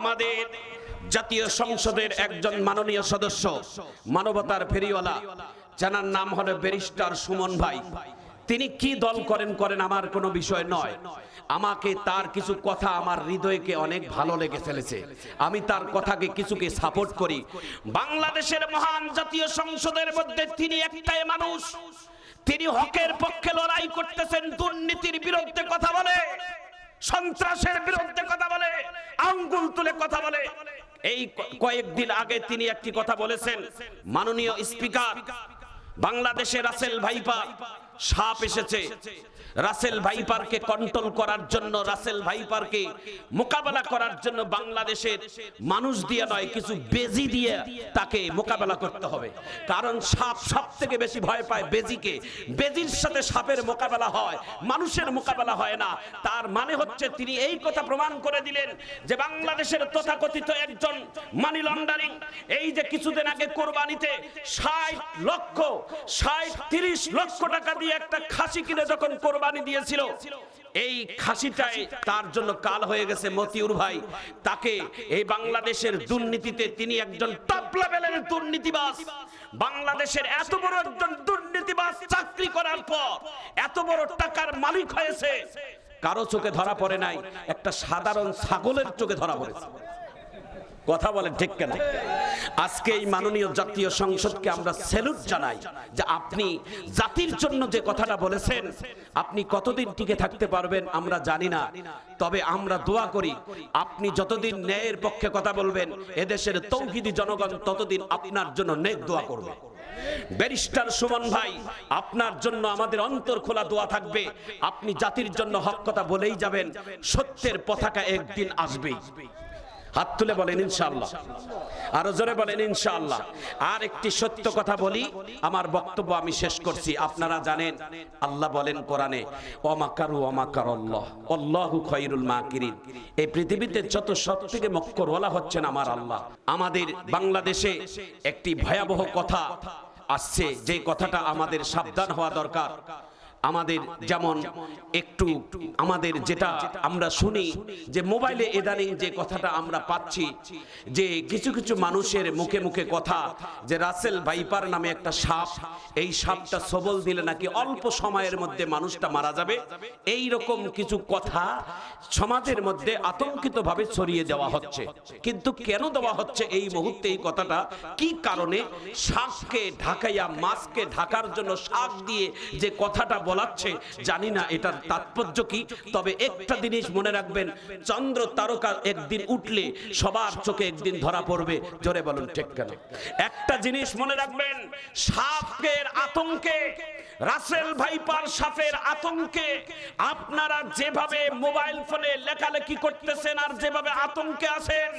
আমাদের জাতীয় সংসদের একজন মাননীয় সদস্য, মানবতার ফেরিওয়ালা যার নাম হলো ব্যারিস্টার সুমন ভাই। তিনি কি দল করেন করেন আমার কোনো বিষয় নয়। আমাকে তার কিছু কথা আমার হৃদয়কে অনেক ভালো লেগে ফেলেছে। আমি তার কথাকে কিছুকে সাপোর্ট করি। বাংলাদেশের মহান জাতীয় সংসদের মধ্যে তিনি একটাই মানুষ। তিনি হকের পক্ষে লড়াই করতেছেন, দুর্নীতির বিরুদ্ধে কথা বলে। সন্ত্রাসের বিরুদ্ধে কথা বলে, আঙ্গুল তুলে কথা বলে। এই কয়েকদিন আগে তিনি একটি কথা বলেছেন, মাননীয় স্পিকার, বাংলাদেশের রাসেল ভাইপা সাপ এসেছে। রাসেল ভাইপারকে কন্ট্রোল করার জন্য, রাসেল ভাইপারকে মোকাবেলা করার জন্য বাংলাদেশের মানুষ দিয়ে নয়, কিছু বেজি দিয়ে তাকে মোকাবেলা করতে হবে। কারণ সাপ সব থেকে বেশি ভয় পায় বেজিকে। বেজির সাথে সাপের মোকাবেলা হয়, মানুষের মোকাবেলা হয় না। তার মানে হচ্ছে তিনি এই কথা প্রমাণ করে দিলেন যে বাংলাদেশের তথাকথিত একজন মানি লন্ডারিং এই যে কিছুদিন আগে কোরবানিতে ষাট লক্ষ, ষাট, তিরিশ লক্ষ টাকা দিয়ে একটা খাসি কিনে যখন কোরবানি দিয়েছিল, এই খাসিটাই তার জন্য কাল হয়ে গেছে মতিউর ভাই। তাকে এই বাংলাদেশের দুর্নীতিতে তিনি একজন টপ লেভেলের দুর্নীতিবাজ। বাংলাদেশের এত বড় একজন দুর্নীতিবাজ চাকরি করার পর এত বড় টাকার মালিক হয়েছে, কারও চোখে ধরা পড়ে নাই, একটা সাধারণ ছাগলের চোখে ধরা পড়েছে। কথা বলেন ঠিক কেন? আজকে এই মাননীয় জাতীয় সংসদকে আমরা স্যালুট জানাই যে আপনি জাতির জন্য যে কথাটা বলেছেন, আপনি কতদিন টিকে থাকতে পারবেন আমরা জানি না। তবে আমরা দোয়া করি, আপনি যতদিন ন্যায়ের পক্ষে কথা বলবেন, এদেশের তৌহিদি জনগণ ততদিন আপনার জন্য নেক দোয়া করবে। ব্যারিস্টার সুমন ভাই, আপনার জন্য আমাদের অন্তর খোলা দোয়া থাকবে। আপনি জাতির জন্য হক কথা বলেই যাবেন, সত্যের পতাকা একদিন আসবেই। হাত তুলে বলেন ইনশাআল্লাহ। আরও জোরে বলেন ইনশাআল্লাহ। আর একটি সত্য কথা বলি, আমার বক্তব্য আমি শেষ করছি। আপনারা জানেন, আল্লাহ বলেন কোরআনে অমাকারু অমাকার আল্লাহ আল্লাহু খৈরুল মাকিরিন। এই পৃথিবীতে যত সব থেকে মক্করওয়ালা হচ্ছেন আমার আল্লাহ। আমাদের বাংলাদেশে একটি ভয়াবহ কথা আসছে, যে কথাটা আমাদের সাবধান হওয়া দরকার। আমাদের যেমন একটু আমাদের যেটা আমরা শুনি যে মোবাইলে এদানিং যে কথাটা আমরা পাচ্ছি, যে কিছু কিছু মানুষের মুখে মুখে কথা যে রাসেল ভাইপার নামে একটা সাপ, এই সাপটা সবল দিলে নাকি অল্প সময়ের মধ্যে মানুষটা মারা যাবে? এই রকম কিছু কথা সমাজের মধ্যে আতঙ্কিতভাবে ছড়িয়ে দেওয়া হচ্ছে। কিন্তু কেন দেওয়া হচ্ছে এই মুহূর্তে এই কথাটা? কি কারণে? শ্বাসকে ঢাকাইয়া, মাছকে ঢাকার জন্য শ্বাস দিয়ে যে কথাটা বলাচ্ছে, জানি না এটার তাৎপর্য কি, তবে একটা জিনিস মনে রাখবেন, চন্দ্র তারকা একদিন উঠলে সবার চোখে একদিন ধরা পড়বে, জোরে বলুন ঠিক কেন? একটা জিনিস মনে রাখবেন, সাপের আতঙ্কে, রাসেল ভাইপার সাপের আতঙ্কে, আপনারা যেভাবে মোবাইল ফোনে লেখালেখি করতেছেন আর যেভাবে আতঙ্কে আছেন,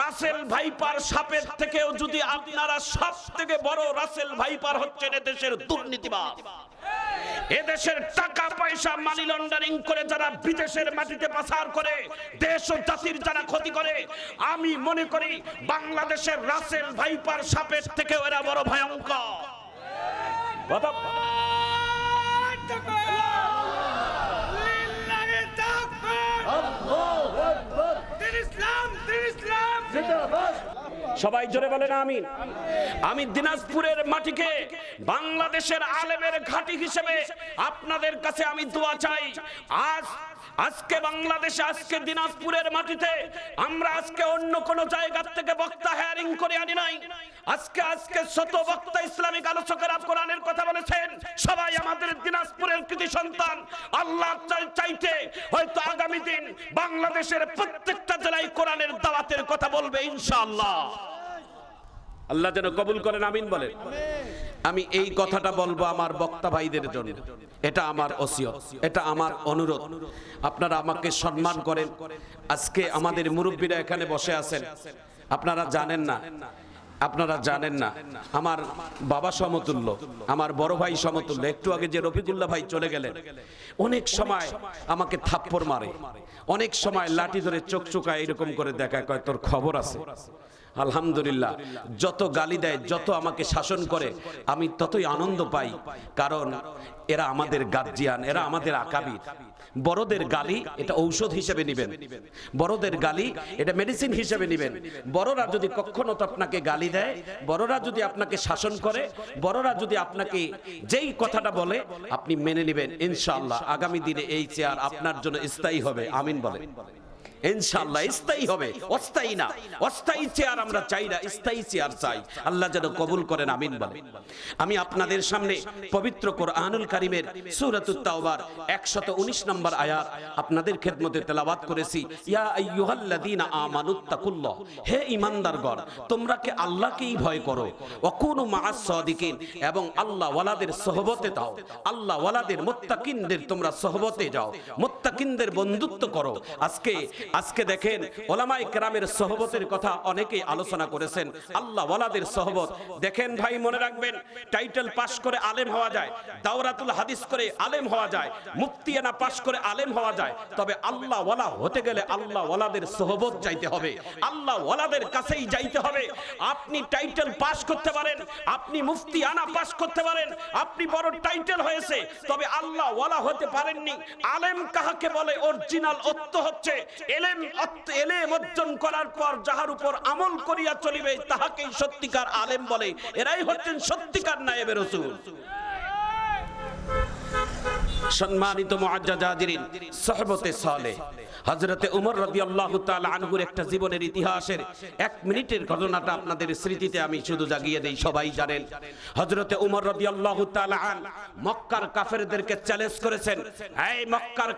রাসেল ভাইপার সাপের থেকেও যদি আপনারা সব থেকে বড় রাসেল ভাইপার হচ্ছেন এদেশের দুর্নীতিবাদ এদেশের টাকা, পয়সা মানি লন্ডারিং করে যারা বিদেশের মাটিতে পাচার করে, দেশ ও জাতির যারা ক্ষতি করে, আমি মনে করি বাংলাদেশের রাসেল ভাইপার সাপের থেকে এরা বড় ভয়ঙ্কর। সবাই জোরে বলেন আমিন। আমি দিনাজপুরের মাটিকে বাংলাদেশের আলেমের ঘাঁটি হিসেবে আপনাদের কাছে আমি দোয়া চাই। আজ আজকে বাংলাদেশে, আজকে দিনাজপুরের মাটিতে, আমরা আজকে অন্য কোন জায়গার থেকে বক্তা হায়ারিং করে আনি নাই। আজকে আজকে শত বক্তা ইসলামিক আলোচকেরা কোরআনের কথা বলেছেন, সবাই আমাদের দিনাজপুরের কৃতি সন্তান। আল্লাহ চাই- চাইতে হয়তো আগামী দিন বাংলাদেশের প্রত্যেকটা জেলায় কোরআনের দাওয়াতের কথা বলবে, ইনশাআল্লাহ। আল্লাহ যেন কবুল করেন, আমিন বলেন। আমি এই কথাটা বলব আমার বক্তা ভাইদের জন্য। এটা আমার ওসিয়ত, এটা আমার অনুরোধ। আপনারা আমাকে সম্মান করেন। আজকে আমাদের মুরব্বীরা এখানে বসে আছেন। আপনারা জানেন না, আপনারা জানেন না। আমার বাবা সমতুল্য, আমার বড় ভাই সমতুল্য। একটু আগে যে রফিকুল্লাহ ভাই চলে গেলেন, অনেক সময় আমাকে থাপ্পড় মারে। অনেক সময় লাঠি ধরে চোখ চোখা এরকম করে দেখায়, কয়, তোর খবর আছে? আলহামদুলিল্লাহ, যত গালি দেয়, যত আমাকে শাসন করে, আমি ততই আনন্দ পাই। কারণ এরা আমাদের গার্জিয়ান এরা আমাদের আকাবির বড়দের গালি এটা ঔষধ হিসেবে নেবেন। বড়দের গালি এটা মেডিসিন হিসেবে নেবেন। বড়রা যদি কখনো তো আপনাকে গালি দেয়, বড়রা যদি আপনাকে শাসন করে, বড়রা যদি আপনাকে যেই কথাটা বলে, আপনি মেনে নেবেন, ইনশাআল্লাহ, আগামী দিনে এই চেয়ার আপনার জন্য স্থায়ী হবে। আমিন বলে ইনশাআল্লাহ, স্থায়ী হবে, অস্থায়ী না, অস্থায়ী চেয়ার আমরা চাই না, স্থায়ী চেয়ার চাই। আল্লাহ যেন কবুল করেন, আমিন বলে। আমি আপনাদের সামনে পবিত্র কোরআনুল কারিমের সূরাতুত তাওবার 119 নম্বর আয়াত আপনাদের খেদমতে তেলাওয়াত করেছি। ইয়া আইয়ুহাল্লাযীনা আমানুত্তাকুল্লাহ হে তোমরা কি আল্লাহকেই ভয় করো? ওয়াকুনু মাআস এবং আল্লাহ ওয়ালাদের সহবতে দাও। আল্লাহ ওয়ালাদের মুত্তাকিনদের তোমরা সহবতে যাও, মুত্তাকিনদের বন্ধুত্ব করো। আজকে আজকে দেখেন ওলামাই কেরামের সহবতের কথা অনেকেই আলোচনা করেছেন। আল্লাহ ওয়ালাদের সহবত। দেখেন ভাই, মনে রাখবেন, টাইটেল পাশ করে আলেম হওয়া যায়, দাওরাতুল হাদিস করে আলেম হওয়া যায়, মুফতিয়ানা পাশ করে আলেম হওয়া যায়, তবে আল্লাহ ওয়ালা হতে গেলে আল্লাহ ওয়ালাদের সহবত চাইতে হবে। আল্লাহ ওয়ালাদের কাছেই যাইতে হবে। আপনি টাইটেল পাশ করতে পারেন, আপনি মুফতি আনা পাশ করতে পারেন, আপনি বড় টাইটেল হয়েছে, তবে আল্লাহ ওয়ালা হতে পারেননি। আলেম কাহাকে বলে? অরিজিনাল অর্থ হচ্ছে অর্জন করার পর যাহার উপর আমল করিয়া চলিবে সত্যিকার আলেম বলে। এরাই হচ্ছেন সত্যিকার নায়েবের সম্মানিত মুআজ্জাজাজিরিন, সহবতে সালেহ। হযরতে উমর রাদিয়াল্লাহু তাআলা আনহুর একটা জীবনের ইতিহাসের এক মিনিটের ঘটনাটা আপনাদের স্মৃতিতে আমি শুধু জাগিয়ে দেই, সবাই জানেন। হজরতে উমর রাদিয়াল্লাহু তাআলা আন মক্কার কাফেরদেরকে চ্যালেঞ্জ করেছেন, এই মক্কার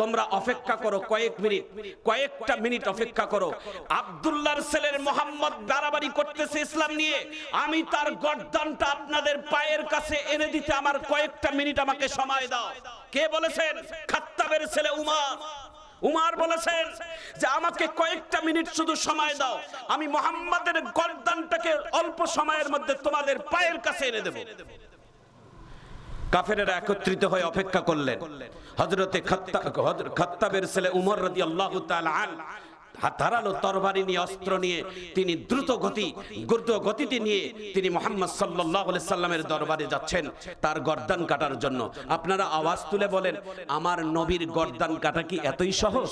তোমরা অপেক্ষা করো কয়েক মিনিট, কয়েকটা মিনিট অপেক্ষা করো। আব্দুল্লাহর ছেলের মোহাম্মদ বাড়াবাড়ি করতেছে ইসলাম নিয়ে। আমি তার গর্দানটা আপনাদের পায়ের কাছে এনে দিতে আমার কয়েকটা মিনিট আমাকে সময় দাও। কে বলেছেন? খাত্তাবের ছেলে উমার। উমার বলেছেন যে, আমাকে কয়েকটা মিনিট শুধু সময় দাও। আমি মোহাম্মদের গর্দানটাকে অল্প সময়ের মধ্যে তোমাদের পায়ের কাছে এনে দেব। কাফেরেরা একত্রিত হয়ে অপেক্ষা করলেন। হজরতে খাত্তাবের ছেলে উমর রাদি আল্লাহ ধারালো তরবারি নিয়ে, অস্ত্র নিয়ে তিনি দ্রুত গতি দ্রুত গতিতে নিয়ে তিনি মোহাম্মদ সাল্লাহ সাল্লামের দরবারে যাচ্ছেন তার গর্দান কাটার জন্য। আপনারা আওয়াজ তুলে বলেন, আমার নবীর গর্দান কাটা কি এতই সহজ?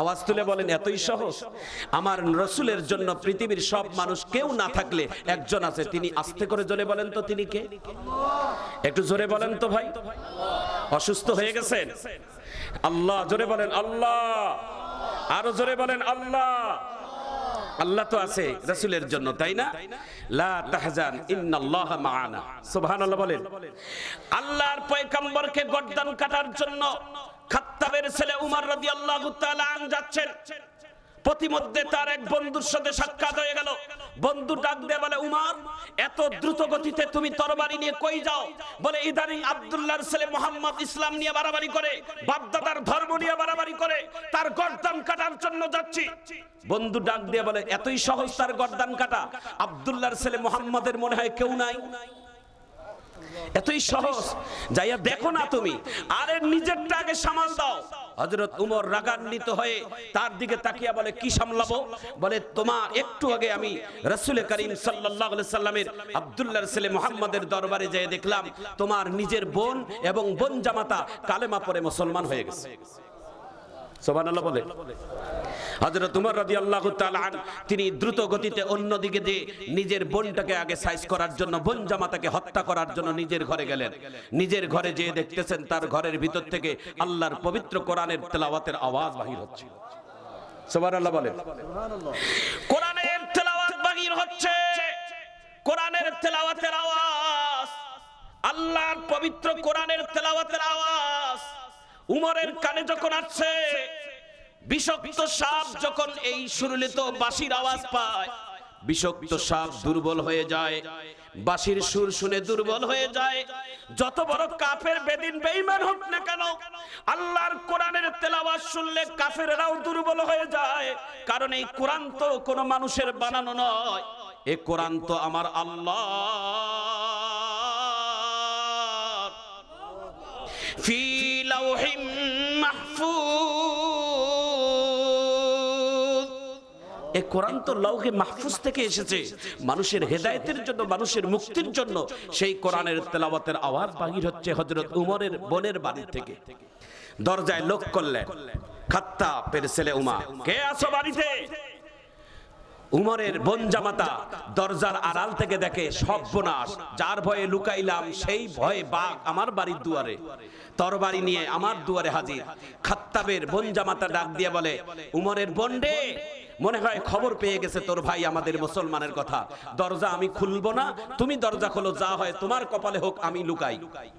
আওয়াজ তুলে বলেন, এতই সহজ। আমার রসুলের জন্য পৃথিবীর সব মানুষ কেউ না থাকলে একজন আছে, তিনি আস্তে করে জোরে বলেন তো তিনি কে? একটু জোরে বলেন তো ভাই। অসুস্থ হয়ে গেছেন। আল্লাহ, জোরে বলেন, আল্লাহ। আরও জোরে বলেন, আল্লাহ। আল্লাহ তো আছে, রাসূলের জন্য, তাই না? লা তাহজান, ইন্নাল্লাহ মাআনা। সুবহানাল্লাহ বলেন। আল্লাহর পয়গম্বরকে গর্দান কাটার জন্য খাত্তাবের ছেলে উমর রাদিয়াল্লাহু তাআলা আন যাচ্ছেন। প্রতিমধ্যে তার এক বন্ধুর সাথে সাক্ষাৎ হয়ে গেল। বন্ধু ডাক দিয়ে বলে, উমার, এত দ্রুত গতিতে তুমি তরবারি নিয়ে কই যাও? বলে, ইদানিং আব্দুল্লাহর ছেলে মোহাম্মদ ইসলাম নিয়ে বাড়াবাড়ি করে, বাপদাদার ধর্ম নিয়ে বাড়াবাড়ি করে, তার গর্দান কাটার জন্য যাচ্ছি। বন্ধু ডাক দিয়ে বলে, এতই সহজ তার গর্দান কাটা। আব্দুল্লাহর ছেলে মোহাম্মদের মনে হয় কেউ নাই। এতই সহজ, যাইয়া দেখো না তুমি। আরে নিজেরটা আগে সামাল দাও। হজরত উমর রাগান্বিত হয়ে তার দিকে তাকিয়া বলে, কি সামলাবো? বলে তোমা একটু আগে আমি রসুল করিম সাল্লাহ সাল্লামের আবদুল্লাহর ছেলে মোহাম্মদের দরবারে যেয়ে দেখলাম, তোমার নিজের বোন এবং বোন জামাতা কালেমা পরে মুসলমান হয়ে গেছে। সোবানাল্লাহ বলে। হযরত উমর রাদিয়াল্লাহু তাআলা আন তিনি দ্রুত গতিতে অন্যদিকে দিয়ে নিজের বোনটাকে আগে সাইজ করার জন্য, বোন জামাতাকে হত্যা করার জন্য নিজের ঘরে গেলেন। নিজের ঘরে যেয়ে দেখতেছেন তার ঘরের ভিতর থেকে আল্লাহর পবিত্র কোরআনের তেলাওয়াতের আওয়াজ বাহির হচ্ছে। সুবহানাল্লাহ বলেন। কোরআনের তেলাওয়াত বাহির হচ্ছে। কোরআনের তেলাওয়াতের আওয়াজ, আল্লাহর পবিত্র কোরআনের তেলাওয়াতের আওয়াজ, উমরের কানে যখন আসছে বিষাক্ত সাপ যখন এই সুরলিত বাঁশির আওয়াজ পায়, বিষাক্ত সাপ দুর্বল হয়ে যায়, বাঁশির সুর শুনে দুর্বল হয়ে যায়। যত বড় কাফের বেদিন বেঈমান হোক না কেন, আল্লাহর কোরআনের তেলাওয়াত শুনলে কাফেররাও দুর্বল হয়ে যায়। কারণ এই কোরআন তো কোনো মানুষের বানানো নয়। এ কোরআন তো আমার আল্লাহ। ফি এ কোরআন তো লৌহে মাহফুজ থেকে এসেছে। মানুষের হেদায়েতের জন্য, মানুষের মুক্তির জন্য সেই কোরআনের তেলাওয়াতের আওয়াজ বাহির হচ্ছে হযরত উমরের বোনের বাড়ি থেকে। দরজায় লোক করলেন, খাত্তাবের ছেলে উমা, কে আছো বাড়িতে? উমরের বোন জামাতা দরজার আড়াল থেকে দেখে সর্বনাশ যার ভয়ে লুকাইলাম সেই ভয়ে বাঘ আমার বাড়ির দুয়ারে। তরবারি নিয়ে আমার দুয়ারে হাজির। খাত্তাবের বোন জামাতা ডাক দিয়ে বলে, উমরের বোন রে মনে হয় খবর পেয়ে গেছে তোর ভাই আমাদের মুসলমানের কথা। দরজা আমি খুলবো না, তুমি দরজা খোলো, যা হয় তোমার কপালে হোক আমি লুকাই।